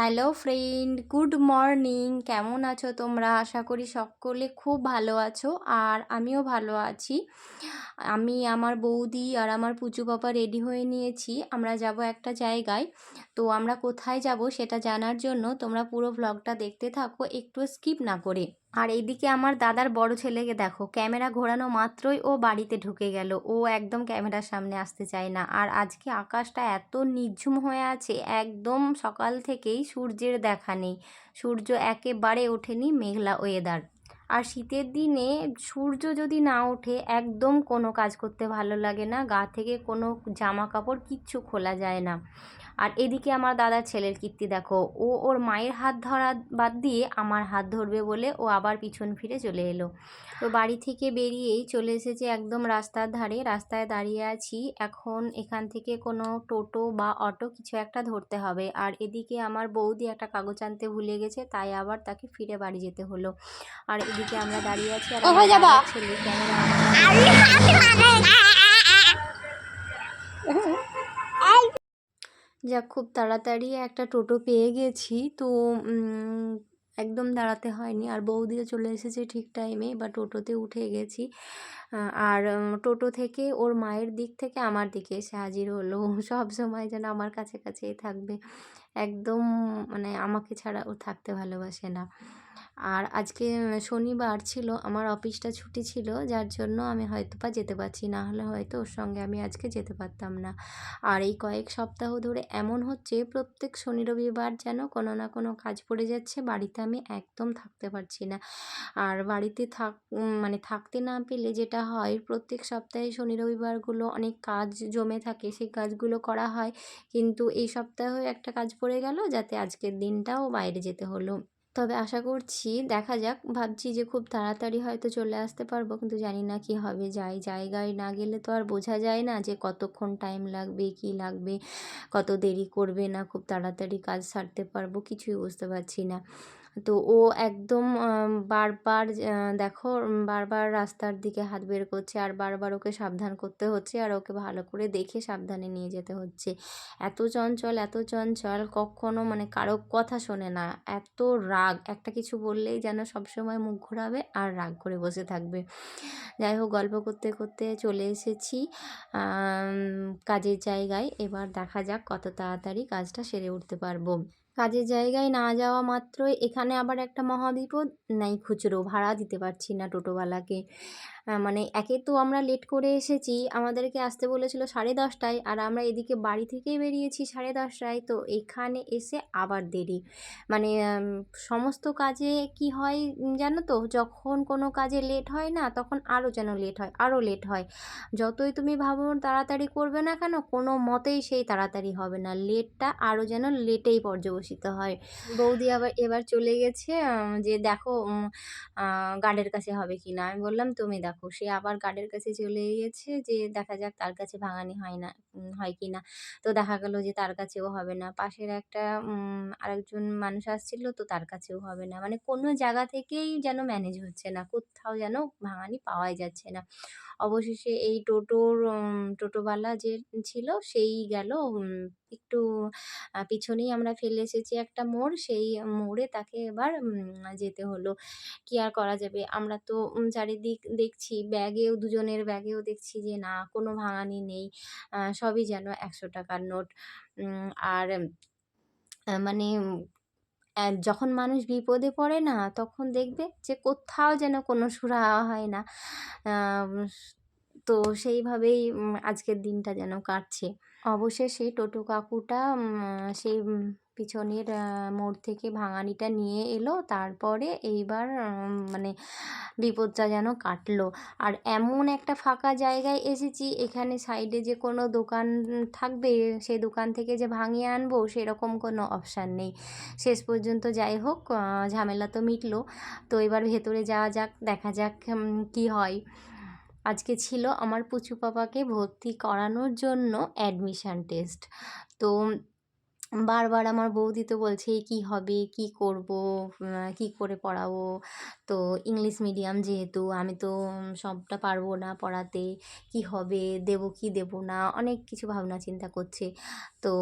Hello friend, good morning. কেমন আছো তোমরা? আশা করি সকলে খুব ভালো আছো আর আমিও ভালো আছি। আমি আমার বৌদি আর আমার পুজো বাবা রেডি হয়ে নিয়েছি। আমরা যাব একটা জায়গায়। তো আমরা কোথায় যাব সেটা জানার জন্য তোমরা পুরো ভ্লগটা দেখতে থাকো, একটু স্কিপ না করে। আর এইদিকে আমার দাদার বড় ছেলেকে দেখো, ক্যামেরা ঘোরানো মাত্রই ও বাড়িতে ঢুকে গেল। ও একদম ক্যামেরার সামনে আসতে চায় না। আর আজকে আকাশটা এত নিঝুম হয়ে আছে, একদম সকাল থেকেই সূর্যের দেখা নেই। সূর্য একেবারে ওঠেনি মেঘলা ওয়েদার আর শীতের দিনে সূর্য যদি না ওঠে, একদম কোনো কাজ করতে ভালো লাগে না। গা থেকে কোনো জামা কাপড় কিচ্ছু খোলা যায় না। আর এদিকে আমার দাদার ছেলের কীর্তি দেখো ও ওর মায়ের হাত ধরা বাদ দিয়ে আমার হাত ধরবে বলে ও আবার পিছন ফিরে চলে এলো। তো বাড়ি থেকে বেরিয়েই চলে এসেছে একদম রাস্তার ধারে রাস্তায় দাঁড়িয়ে আছি। এখন এখান থেকে কোনো টোটো বা অটো কিছু একটা ধরতে হবে। আর এদিকে আমার বৌদি একটা কাগজ আনতে ভুলে গেছে তাই আবার তাকে ফিরে বাড়ি যেতে হলো। আর এদিকে আমরা দাঁড়িয়ে আছি আর ছেলে ক্যামেরা যাক খুব তাড়াতাড়ি একটা টোটো পেয়ে গেছি। তো একদম দাঁড়াতে হয়নি। আর বৌদিও চলে এসেছে ঠিক টাইমে বা টোটোতে উঠে গেছি। আর টোটো থেকে ওর মায়ের দিক থেকে আমার দিকে এসে হাজির হলো। সব সময় যেন আমার কাছে কাছেই থাকবে। একদম মানে আমাকে ছাড়া ও থাকতে ভালোবাসে না। আর আজকে শনিবার ছিল, আমার অফিসটা ছুটি ছিল, যার জন্য আমি হয়তো বা যেতে পারছি না, হলে হয়তো ওর সঙ্গে আমি আজকে যেতে পারতাম না। আর এই কয়েক সপ্তাহ ধরে এমন হচ্ছে, প্রত্যেক শনি রবিবার যেন কোনো না কোনো কাজ পড়ে যাচ্ছে, বাড়িতে আমি একদম থাকতে পারছি না। আর বাড়িতে থাক মানে থাকতে না পেলে যেটা হয়, প্রত্যেক সপ্তাহে শনি রবিবারগুলো অনেক কাজ জমে থাকে, সেই কাজগুলো করা হয়। কিন্তু এই সপ্তাহে একটা কাজ পড়ে গেল, যাতে আজকের দিনটাও বাইরে যেতে হলো। তবে আশা করছি দেখা যাক। ভাবছি যে খুব তাড়াতাড়ি হয়তো চলে আসতে পারব, কিন্তু জানি না কি হবে। যাই জায়গায় না গেলে তো আর বোঝা যায় না যে কতক্ষণ টাইম লাগবে, কি লাগবে, কত দেরি করবে না খুব তাড়াতাড়ি কাজ সারতে পারব, কিছুই বুঝতে পারছি না। তো ও একদম বারবার দেখো বারবার রাস্তার দিকে হাত বের করছে আর বারবার ওকে সাবধান করতে হচ্ছে আর ওকে ভালো করে দেখে সাবধানে নিয়ে যেতে হচ্ছে। এত চঞ্চল এত চঞ্চল, কখনো মানে কারও কথা শোনে না। এত রাগ, একটা কিছু বললেই যেন সবসময় মুখ ঘোরাবে আর রাগ করে বসে থাকবে। যাই হোক, গল্প করতে করতে চলে এসেছি কাজের জায়গায়। এবার দেখা যাক কত তাড়াতাড়ি কাজটা সেরে উঠতে পারব। কাজের জায়গায় না যাওয়া মাত্রই এখানে আবার একটা মহাবিপদ? নাই খুচরো ভাড়া দিতে পারছি না টোটোওয়ালাকে। মানে একে তো আমরা লেট করে এসেছি, আমাদেরকে আসতে বলেছিল সাড়ে দশটায় আর আমরা এদিকে বাড়ি থেকেই বেরিয়েছি সাড়ে দশটায়, তো এখানে এসে আবার দেরি। মানে সমস্ত কাজে কি হয় জানো তো? যখন কোনো কাজে লেট হয় না, তখন আরও যেন লেট হয় আরও লেট হয়। যতই তুমি ভাবো তাড়াতাড়ি করবে না কেন, কোনো মতেই সেই তাড়াতাড়ি হবে না। লেটটা আরও যেন লেটেই পর্যবসিত হয়। বৌদি আবার এবার চলে গেছে যে দেখো গার্ডের কাছে হবে কি না আমি বললাম, তুমি দেখো। সে আবার গার্ডের কাছে চলে গিয়েছে যে, দেখা যাক তার কাছে ভাঙানি হয় না হয় কি না। তো দেখা গেল যে, তার কাছেও হবে না। পাশের একটা আরেকজন মানুষ আসছিল তো তার কাছেও হবে না। মানে কোনো জায়গা থেকেই যেন ম্যানেজ হচ্ছে না, কোথাও যেন ভাঙানি পাওয়াই যাচ্ছে না। অবশেষে এই টোটোর টোটোওয়ালা যে ছিল, সেই গেল একটু পিছনেই আমরা ফেলে এসেছি একটা মোড়। সেই মোড়ে তাকে এবার যেতে হলো। কি আর করা যাবে? আমরা তো চারিদিক দেখছি, ব্যাগেও, দুজনের ব্যাগেও দেখছি যে না, কোনো ভাঙানি নেই। সবই যেন একশো টাকার নোট। আর মানে যখন মানুষ বিপদে পড়ে না, তখন দেখবে যে কোথাও যেন কোনো সুরা হয় না। তো সেইভাবেই আজকের দিনটা যেন কাটছে। অবশেষে টোটো কাকুটা সেই পিছনের মোড় থেকে ভাঙানিটা নিয়ে এলো। তারপরে এইবার মানে বিপদটা যেন কাটলো। আর এমন একটা ফাঁকা জায়গায় এসেছি, এখানে সাইডে যে কোনো দোকান থাকবে সেই দোকান থেকে যে ভাঙিয়ে আনব, সেরকম কোনো অপশান নেই। শেষ পর্যন্ত যাই হোক ঝামেলা তো মিটলো। তো এবার ভেতরে যাওয়া যাক, দেখা যাক কি হয়। আজকে ছিল আমার পুচু পাপাকে ভর্তি করানোর জন্য অ্যাডমিশান টেস্ট তো বারবার আমার বৌদি তো বলছে কী হবে? কী করব? কী করে পড়াবো? তো ইংলিশ মিডিয়াম যেহেতু, আমি তো সবটা পারব না পড়াতে। কী হবে? দেবো কি দেবো না? অনেক কিছু ভাবনা চিন্তা করছে। তো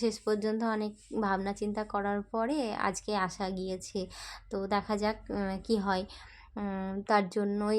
শেষ পর্যন্ত অনেক ভাবনা চিন্তা করার পরে আজকে আসা গিয়েছে। তো দেখা যাক কি হয়। তার জন্যই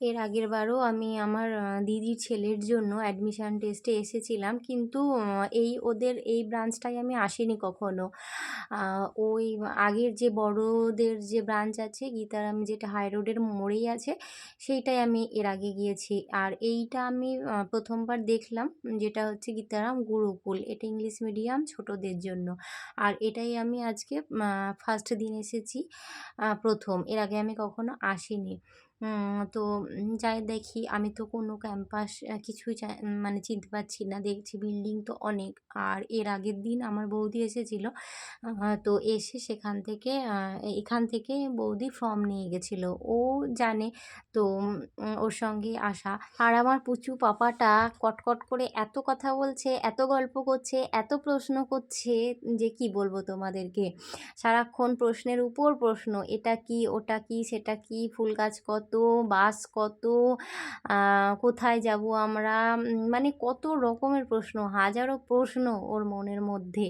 এর আগের বারও আমি আমার দিদির ছেলের জন্য অ্যাডমিশান টেস্টে এসেছিলাম। কিন্তু এই ওদের, এই ব্রাঞ্চটায় আমি আসিনি কখনো। ওই আগের যে বড়দের যে ব্রাঞ্চ আছে গীতারাম যেটা হাই রোডের মোড়েই আছে সেইটাই আমি এর আগে গিয়েছি। আর এইটা আমি প্রথমবার দেখলাম, যেটা হচ্ছে গীতারাম গুরুকুল। এটা ইংলিশ মিডিয়াম ছোটদের জন্য। আর এটাই আমি আজকে ফার্স্ট দিন এসেছি প্রথম। এর আগে আমি কখনো আসিনি। তো যাই দেখি। আমি তো কোনো ক্যাম্পাস কিছুই মানে চিনতে পারছি না। দেখছি বিল্ডিং তো অনেক। আর এর আগের দিন আমার বৌদি এসেছিল। তো এসে সেখান থেকে এখান থেকে বৌদি ফর্ম নিয়ে গেছিল। ও জানে তো ওর সঙ্গে আসা। আর আমার পুচু পাপাটা কটকট করে এত কথা বলছে, এত গল্প করছে, এত প্রশ্ন করছে যে কি বলব তোমাদেরকে? সারাক্ষণ প্রশ্নের উপর প্রশ্ন। এটা কি, ওটা কি, সেটা কি, ফুল গাছ কত বাস কত কোথায় যাব আমরা? মানে কত রকমের প্রশ্ন, হাজারো প্রশ্ন ওর মনের মধ্যে।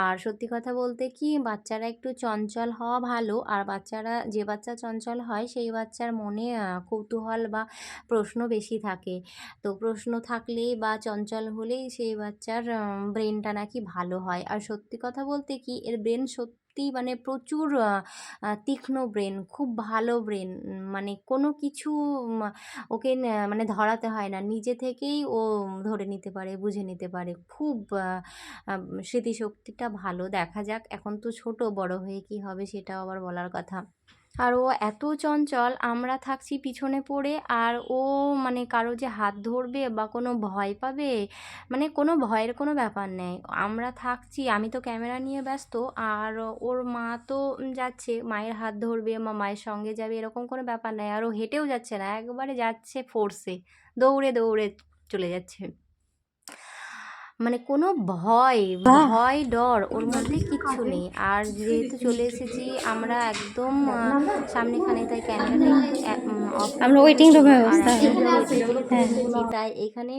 আর সত্যি কথা বলতে কি, বাচ্চারা একটু চঞ্চল হওয়া ভালো, আর বাচ্চারা, যে বাচ্চা চঞ্চল হয়, সেই বাচ্চার মনে কৌতূহল বা প্রশ্ন বেশি থাকে। তো প্রশ্ন থাকলেই বা চঞ্চল হলেই সেই বাচ্চার ব্রেনটা নাকি ভালো হয়। আর সত্যি কথা বলতে কি, এর ব্রেন সত্যি মানে প্রচুর তীক্ষ্ণ ব্রেন, খুব ভালো ব্রেন। মানে কোনো কিছু ওকে মানে ধরাতে হয় না। নিজে থেকেই ও ধরে নিতে পারে, বুঝে নিতে পারে। খুব স্মৃতিশক্তিটা ভালো। দেখা যাক, এখন তো ছোট, বড় হয়ে কি হবে সেটাও আবার বলার কথা। আর ও এত চঞ্চল, আমরা থাকছি পিছনে পড়ে আর ও মানে কারও যে হাত ধরবে বা কোনো ভয় পাবে মানে কোনো ভয়ের কোনো ব্যাপার নেই। আমরা থাকছি, আমি তো ক্যামেরা নিয়ে ব্যস্ত, আর ওর মা তো যাচ্ছে, মায়ের হাত ধরবে বা মায়ের সঙ্গে যাবে, এরকম কোনো ব্যাপার নেই। আর ও হেঁটেও যাচ্ছে না, একবারে যাচ্ছে ফোর্সে দৌড়ে দৌড়ে চলে যাচ্ছে। মানে কোনো ভয় ভয় ডর ওর মধ্যে কিচ্ছু নেই। আর যেহেতু চলে এসেছি আমরা একদম সামনেখানে তাই ক্যামেরাটা আমরা এ অবস্থা। হ্যাঁ। তাই এখানে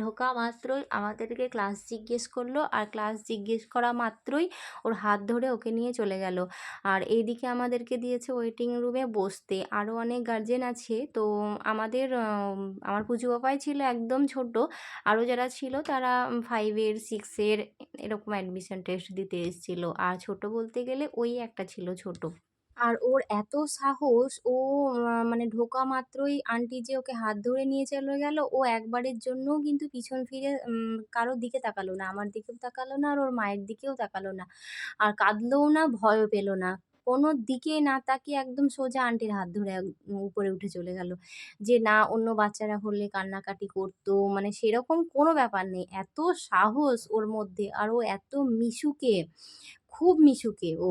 ঢোকা মাত্রই আমাদেরকে ক্লাস জিজ্ঞেস করল। আর ক্লাস জিজ্ঞেস করা মাত্রই ওর হাত ধরে ওকে নিয়ে চলে গেল। আর এইদিকে আমাদেরকে দিয়েছে ওয়েটিং রুমে বসতে। আরও অনেক গার্জেন আছে তো আমাদের আমার পুজো বাবাই ছিল একদম ছোট। আরও যারা ছিল তারা ফাইভের সিক্সের এরকম অ্যাডমিশন টেস্ট দিতে এসেছিল। আর ছোট বলতে গেলে ওই একটা ছিল ছোট। আর ওর এত সাহস, ও মানে ঢোকা মাত্রই আন্টি যে ওকে হাত ধরে নিয়ে চলে গেল, ও একবারের জন্যও কিন্তু পিছন ফিরে কারোর দিকে তাকালো না। আমার দিকেও তাকালো না আর ওর মায়ের দিকেও তাকালো না। আর কাঁদলোও না, ভয়ও পেল না। কোনো দিকে না তাকিয়ে একদম সোজা আন্টির হাত ধরে উপরে উঠে চলে গেল। যে না, অন্য বাচ্চারা হলে কান্নাকাটি করতো মানে সেরকম কোনো ব্যাপার নেই। এত সাহস ওর মধ্যে, আর ও এত মিশুকে, খুব মিশুকে ও।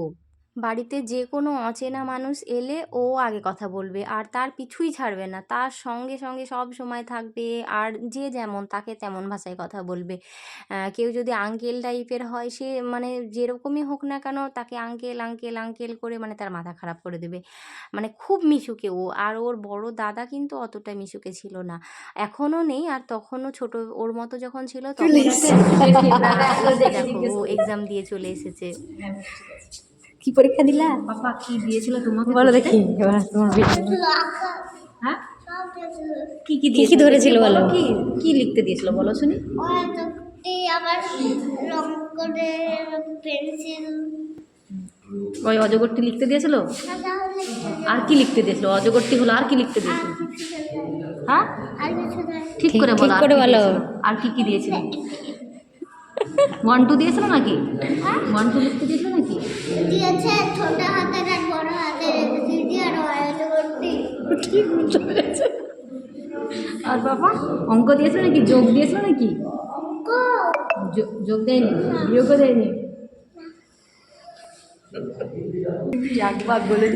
বাড়িতে যে কোনো অচেনা মানুষ এলে ও আগে কথা বলবে আর তার পিছুই ছাড়বে না। তার সঙ্গে সঙ্গে সব সময় থাকবে আর যে যেমন তাকে তেমন ভাষায় কথা বলবে। কেউ যদি আঙ্কেল টাইপের হয় সে মানে যেরকমই হোক না কেন তাকে আঙ্কেল আঙ্কেল আঙ্কেল করে মানে তার মাথা খারাপ করে দেবে। মানে খুব মিশুকে ও আর ওর বড় দাদা কিন্তু অতটা মিশুকে ছিল না। এখনও নেই আর তখনও ছোট ওর মতো যখন ছিল তখন দেখো ও এক্সাম দিয়ে চলে এসেছে। কি পরীক্ষা দিলা? পাপা কি দিয়েছিল তোমাকে বলো দেখি এবার তোমার হ্যাঁ? কি কি কি কি ধরেছিল বলো? কি কি লিখতে দিয়েছিল বলো শুনি। আবার রং করে পেন্সিল। ওই অজগরটি লিখতে দিয়েছিল? আর কি লিখতে দিয়েছিল? অজগরটি হলো আর কি লিখতে দিয়েছিল? হ্যাঁ? ঠিক ঠিক- করে বলো ঠিক করে বলো। আর কি কি দিয়েছিল? ওয়ান টু দিয়েছিল নাকি? ওয়ান টু লিখতে দিয়েছিল নাকি? দিয়েছে ছোট হাতের আর বড় হাতের এবিসিডি আর আর বাবা অঙ্ক দিয়েছিল নাকি? যোগ দিয়েছিল নাকি? অঙ্ক। যোগ দেয়নি? বিয়োগও দেয়নি? একবার বলে।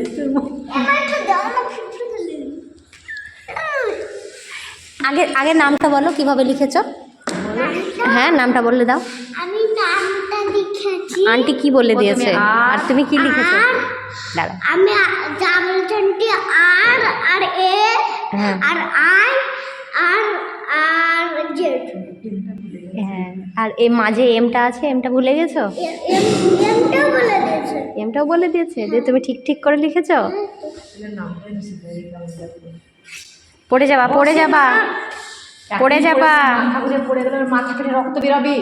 আগে আগে নামটা বলো কীভাবে লিখেছো? হ্যাঁ নামটা বললে দাও। আমি নামটা লিখেছি। আন্টি কি বলে দিয়েছে? আর, তুমি কি লিখেছো? দাঁড়াও। আমি আ- আর আর এ হ্যাঁ। আর আই আর আর জেড হ্যাঁ আর এ মাঝে এমটা আছে এমটা ভুলে গেছো? এমটাও বলে দিয়েছে। এমটাও বলে দিয়েছে যে তুমি ঠিক ঠিক করে লিখেছো? পড়ে যাবা পড়ে যাবা। পড়ে যাবা। ঠাকুরের পড়ে গেলে মাথা ফেটে রক্ত বেরোবে।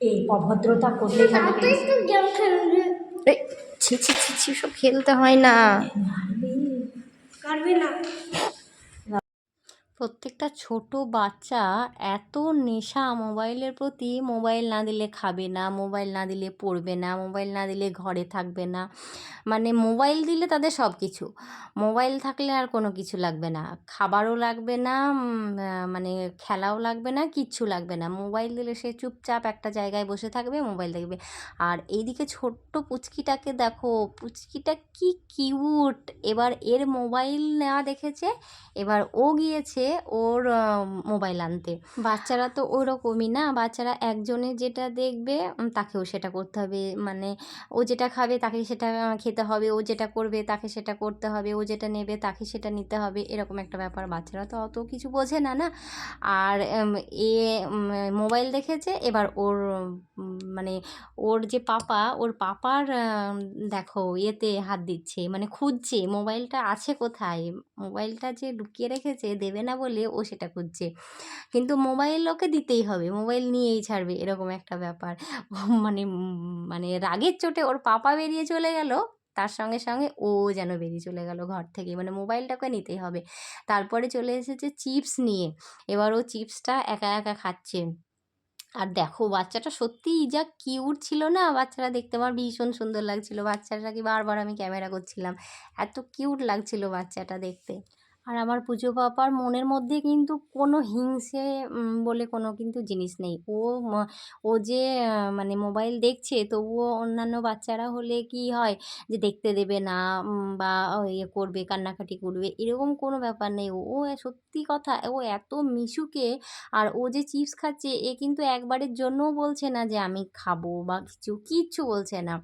এই অভদ্রতা করলে ছি ছি ছি ছি সব খেলতে হয় না। পারবে না। প্রত্যেকটা ছোট বাচ্চা এত নেশা মোবাইলের প্রতি মোবাইল না দিলে খাবে না, মোবাইল না দিলে পড়বে না, মোবাইল না দিলে ঘরে থাকবে না। মানে মোবাইল দিলে তাদের সব কিছু মোবাইল থাকলে আর কোনো কিছু লাগবে না। খাবারও লাগবে না মানে খেলাও লাগবে না, কিচ্ছু লাগবে না। মোবাইল দিলে সে চুপচাপ একটা জায়গায় বসে থাকবে, মোবাইল দেখবে। আর এইদিকে ছোট্ট পুচকিটাকে দেখো, পুচকিটা কি কিউট এবার এর মোবাইল নেওয়া দেখেছে, এবার ও গিয়েছে ওর মোবাইল আনতে। বাচ্চারা তো ওরকমই না, বাচ্চারা একজনে যেটা দেখবে তাকেও সেটা করতে হবে। মানে ও যেটা খাবে তাকে সেটা খেতে হবে, ও যেটা করবে তাকে সেটা করতে হবে, ও যেটা নেবে তাকে সেটা নিতে হবে, এরকম একটা ব্যাপার। বাচ্চারা তো অত কিছু বোঝে না না? আর এ মোবাইল দেখেছে, এবার ওর মানে ওর যে পাপা, ওর পাপার দেখো, ইয়েতে হাত দিচ্ছে মানে খুঁজছে, মোবাইলটা আছে কোথায়? মোবাইলটা যে লুকিয়ে রেখেছে, দেবে না বলে ও সেটা খুঁজছে। কিন্তু মোবাইল ওকে দিতেই হবে। মোবাইল নিয়েই ছাড়বে, এরকম একটা ব্যাপার। মানে মানে রাগের চোটে ওর পাপা বেরিয়ে চলে গেল, তার সঙ্গে সঙ্গে ও যেন বেরিয়ে চলে গেল ঘর থেকে। মানে মোবাইলটাকে নিতেই হবে। তারপরে চলে এসেছে চিপস নিয়ে। এবার ও চিপসটা একা একা খাচ্ছে। আর দেখো, বাচ্চাটা সত্যিই যা কিউট ছিল না? বাচ্চারা দেখতে আমার ভীষণ সুন্দর লাগছিল। বাচ্চাটাকে বারবার আমি ক্যামেরা করছিলাম। এত কিউট লাগছিল বাচ্চাটা দেখতে। আর আমার পুজো পাপার মনের মধ্যে কিন্তু কোনো হিংসে বলে কোনো কিন্তু জিনিস নেই। ও ও যে মানে মোবাইল দেখছে, তবুও অন্যান্য বাচ্চারা হলে কি হয় যে দেখতে দেবে না বা ইয়ে করবে, কান্নাকাটি করবে, এরকম কোনো ব্যাপার নেই। ও সত্যি কথা, ও এত মিশুকে, আর ও যে চিপস খাচ্ছে, এ কিন্তু একবারের জন্যও বলছে না যে আমি খাব বা কিছু, কিচ্ছু বলছে না।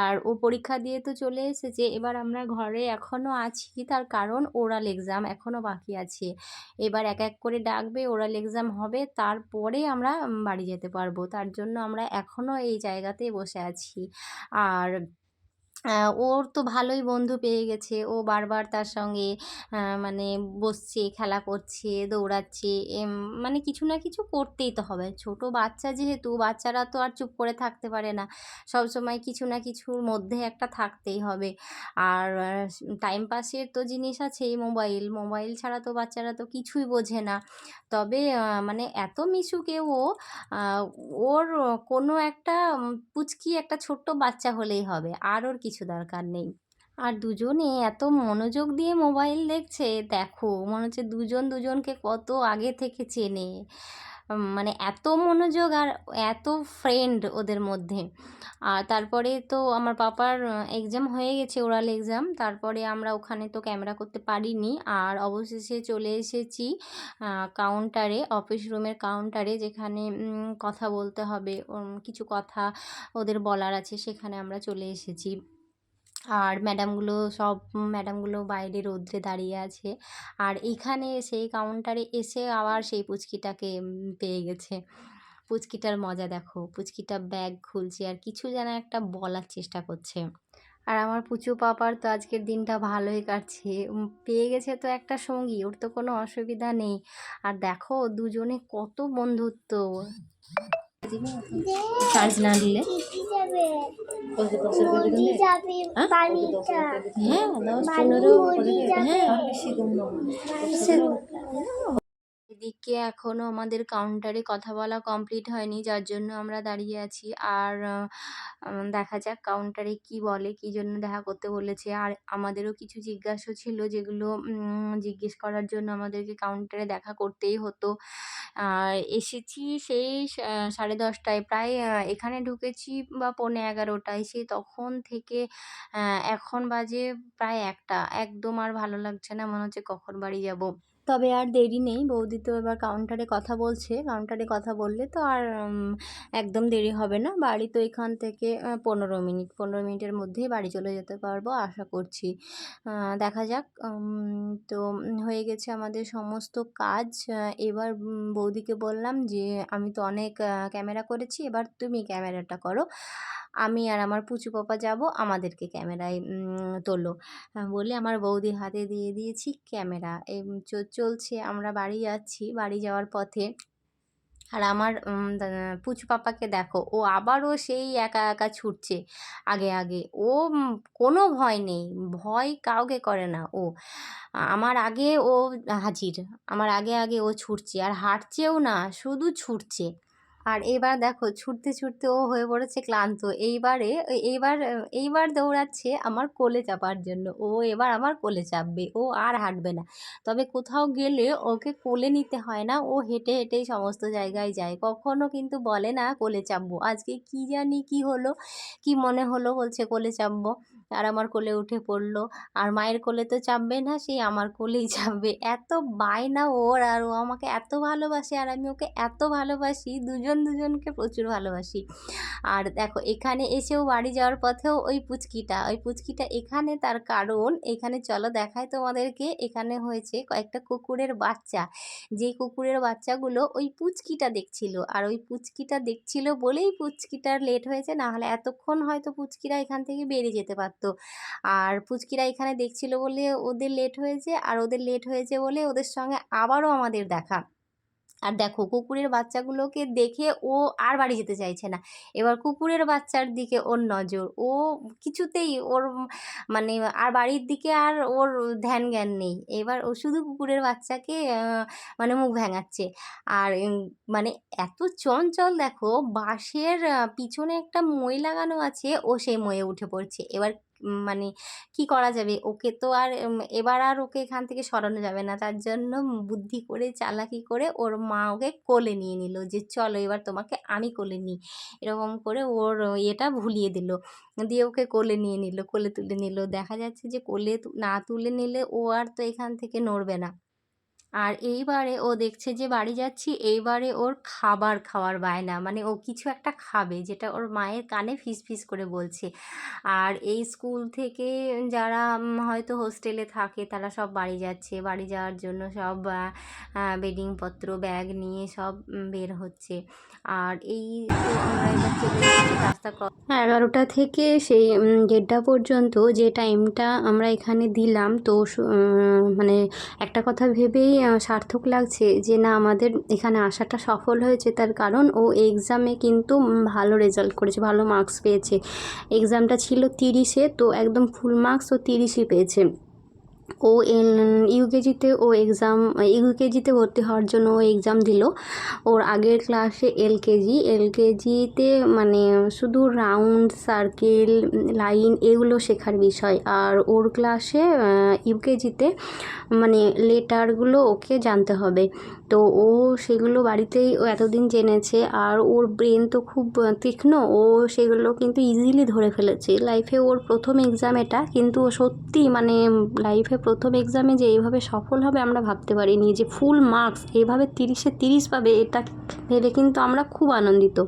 আর ও পরীক্ষা দিয়ে তো চলে এসেছে, এবার আমরা ঘরে এখনও আছি, তার কারণ ওরাল এক্সাম। এখনও বাকি আছে। এবার এক এক করে ডাকবে, ওরাল এক্সাম হবে, তারপরে আমরা বাড়ি যেতে পারব। তার জন্য আমরা এখনও এই জায়গাতেই বসে আছি। আর ওর তো ভালোই বন্ধু পেয়ে গেছে। ও বারবার তার সঙ্গে মানে বসছে, খেলা করছে, দৌড়াচ্ছে মানে কিছু না কিছু করতেই তো হবে। ছোট বাচ্চা যেহেতু, বাচ্চারা তো আর চুপ করে থাকতে পারে না। সব সময় কিছু না কিছুর মধ্যে একটা থাকতেই হবে। আর টাইম পাসের তো জিনিস আছে মোবাইল। মোবাইল ছাড়া তো বাচ্চারা তো কিছুই বোঝে না। তবে মানে এত মিশুকে ও ওর কোনো একটা পুচকি একটা ছোট্ট বাচ্চা হলেই হবে। আর ওর কিছু দরকার নেই। আর দুজনে এত মনোযোগ দিয়ে মোবাইল দেখছে, দেখো মনে হচ্ছে দুজন দুজনকে কত আগে থেকে চেনে। মানে এত মনোযোগ আর এত ফ্রেন্ড ওদের মধ্যে। আর তারপরে তো আমার পাপার এক্সাম হয়ে গেছে ওরাল এক্সাম তারপরে আমরা ওখানে তো ক্যামেরা করতে পারিনি। আর অবশেষে চলে এসেছি কাউন্টারে অফিস রুমের কাউন্টারে যেখানে কথা বলতে হবে কিছু কথা ওদের বলার আছে, সেখানে আমরা চলে এসেছি। আর ম্যাডামগুলো সব, ম্যাডামগুলো বাইরে রৌদ্রে দাঁড়িয়ে আছে। আর এইখানে সেই কাউন্টারে এসে আবার সেই পুচকিটাকে পেয়ে গেছে। পুচকিটার মজা দেখো, পুচকিটা ব্যাগ খুলছে আর কিছু যেন একটা বলার চেষ্টা করছে। আর আমার পুচু পাপার তো আজকের দিনটা ভালোই কাটছে। পেয়ে গেছে তো একটা সঙ্গী, ওর তো কোনো অসুবিধা নেই। আর দেখো দুজনে কত বন্ধুত্ব। চার্জ না দিলে চিঠি যাবে নদী যাবে পানিটা হ্যাঁ দশ বালি পনেরো নদী যাবে হ্যাঁ এদিকে এখনও আমাদের কাউন্টারে কথা বলা কমপ্লিট হয়নি, যার জন্য আমরা দাঁড়িয়ে আছি। আর দেখা যাক কাউন্টারে কি বলে, কি জন্য দেখা করতে বলেছে। আর আমাদেরও কিছু জিজ্ঞাসা ছিল যেগুলো জিজ্ঞেস করার জন্য আমাদেরকে কাউন্টারে দেখা করতেই হতো। এসেছি সেই সাড়ে দশটায়। প্রায় এখানে ঢুকেছি বা পৌনে এগারোটায়। সে তখন থেকে এখন বাজে প্রায় একটা। একদম আর ভালো লাগছে না, মনে হচ্ছে কখন বাড়ি যাব। তবে আর দেরি নেই। বৌদি তো এবার কাউন্টারে কথা বলছে। কাউন্টারে কথা বললে তো আর একদম দেরি হবে না। বাড়ি তো এখান থেকে পনেরো মিনিট। পনেরো মিনিটের মধ্যেই বাড়ি চলে যেতে পারব আশা করছি। দেখা যাক তো হয়ে গেছে আমাদের সমস্ত কাজ। এবার বৌদিকে বললাম যে, আমি তো অনেক ক্যামেরা করেছি, এবার তুমি ক্যামেরাটা করো। আমি আর আমার পুচু পাপা যাব, আমাদেরকে ক্যামেরায় তোলো। বলে আমার বৌদি হাতে দিয়ে দিয়েছি ক্যামেরা এই চলছে, আমরা বাড়ি যাচ্ছি, বাড়ি যাওয়ার পথে। আর আমার পুচু পাপাকে দেখো, ও আবারও সেই একা একা ছুটছে আগে আগে। ও কোনো ভয় নেই, ভয় কাউকে করে না ও। আমার আগে ও হাজির, আমার আগে আগে ও ছুটছে, আর হাঁটছেও না, শুধু ছুটছে। আর এবার দেখো ছুটতে ছুটতে ও হয়ে পড়েছে ক্লান্ত। এইবারে, এইবার এইবার দৌড়াচ্ছে আমার কোলে চাপার জন্য। ও এবার আমার কোলে চাপবে, ও আর হাঁটবে না। তবে কোথাও গেলে ওকে কোলে নিতে হয় না। ও হেঁটে, হেঁটেই সমস্ত জায়গায় যায়। কখনো কিন্তু বলে না কোলে চাপবো। আজকে কি জানি কি হলো, কি মনে হলো বলছে কোলে চাপবো। আর আমার কোলে উঠে পড়ল। আর মায়ের কোলে তো চাপবে না সেই আমার কোলেই চাপবে। এত বায়না ওর, আর ও আমাকে এত ভালোবাসে, আর আমি ওকে এত ভালোবাসি, দুজন দুজনকে প্রচুর ভালোবাসি। আর দেখো, এখানে এসেও বাড়ি যাওয়ার পথেও ওই পুচকিটা ওই পুচকিটা এখানে তার কারণ। এখানে চলো দেখায় তোমাদেরকে, এখানে হয়েছে কয়েকটা কুকুরের বাচ্চা। যে কুকুরের বাচ্চাগুলো ওই পুচকিটা দেখছিল। আর ওই পুচকিটা দেখছিল বলেই পুচকিটার লেট হয়েছে না হলে এতক্ষণ হয়তো পুচকিরা এখান থেকে বেরিয়ে যেতে পারতো। আর পুচকিরা এখানে দেখছিল বলে ওদের লেট হয়েছে, আর ওদের লেট হয়েছে বলে ওদের সঙ্গে আবারও আমাদের দেখা। আর দেখো, কুকুরের বাচ্চাগুলোকে দেখে ও আর বাড়ি যেতে চাইছে না। এবার কুকুরের বাচ্চার দিকে ওর নজর। ও কিছুতেই ওর মানে আর বাড়ির দিকে আর ওর ধ্যান জ্ঞান নেই। এবার ও শুধু কুকুরের বাচ্চাকে মানে মুখ ভেঙাচ্ছে। আর মানে এত চঞ্চল দেখো, বাঁশের পিছনে একটা মই লাগানো আছে, ও সেই ময়ে উঠে পড়ছে। এবার মানে কি করা যাবে? ওকে তো আর এবার আর ওকে এখান থেকে সরানো যাবে না। তার জন্য বুদ্ধি করে, চালাকি করে ওর মা ওকে কোলে নিয়ে নিল যে, চলো এবার তোমাকে আমি কোলে নিই। এরকম করে ওর এটা ভুলিয়ে দিল। দিয়ে ওকে কোলে নিয়ে নিল, কোলে তুলে নিল। দেখা যাচ্ছে যে কোলে না তুলে নিলে ও আর তো এখান থেকে নড়বে না। আর এইবারে ও দেখছে যে বাড়ি যাচ্ছি, এইবারে ওর খাবার খাওয়ার বায়না। মানে ও কিছু একটা খাবে, যেটা ওর মায়ের কানে ফিস ফিস করে বলছে। আর এই স্কুল থেকে যারা হয়তো হোস্টেলে থাকে, তারা সব বাড়ি যাচ্ছে। বাড়ি যাওয়ার জন্য সব বেডিংপত্র, ব্যাগ নিয়ে সব বের হচ্ছে। আর এই রাস্তা এগারোটা থেকে সেই দেড়টা পর্যন্ত যে টাইমটা আমরা এখানে দিলাম, তো মানে একটা কথা ভেবেই সার্থক লাগছে যে না, আমাদের এখানে আসাটা সফল হয়েছে। তার কারণ ও এক্সামে কিন্তু ভালো রেজাল্ট করেছে, ভালো মার্কস পেয়েছে। এক্সামটা ছিল তিরিশে, তো একদম ফুল মার্কস ও তিরিশই পেয়েছে। ও ইউকেজিতে ও এক্সাম, ইউকেজিতে ভর্তি হওয়ার জন্য ও এক্সাম দিল। ওর আগের ক্লাসে এলকেজি, এলকেজিতে মানে শুধু রাউন্ড, সার্কেল, লাইন এগুলো শেখার বিষয়। আর ওর ক্লাসে ইউকেজিতে মানে লেটারগুলো ওকে জানতে হবে। তো ও সেগুলো বাড়িতেই ও এতদিন জেনেছে। আর ওর ব্রেন তো খুব তীক্ষ্ণ। ও সেগুলো কিন্তু ইজিলি ধরে ফেলেছে। লাইফে ওর প্রথম এক্সাম এটা। কিন্তু সত্যি মানে লাইফে প্রথম এক্সামে যে এইভাবে সফল হবে আমরা ভাবতে পারিনি যে ফুল মার্কস এইভাবে তিরিশে তিরিশ পাবে, এটা ভেবে কিন্তু আমরা খুব আনন্দিত।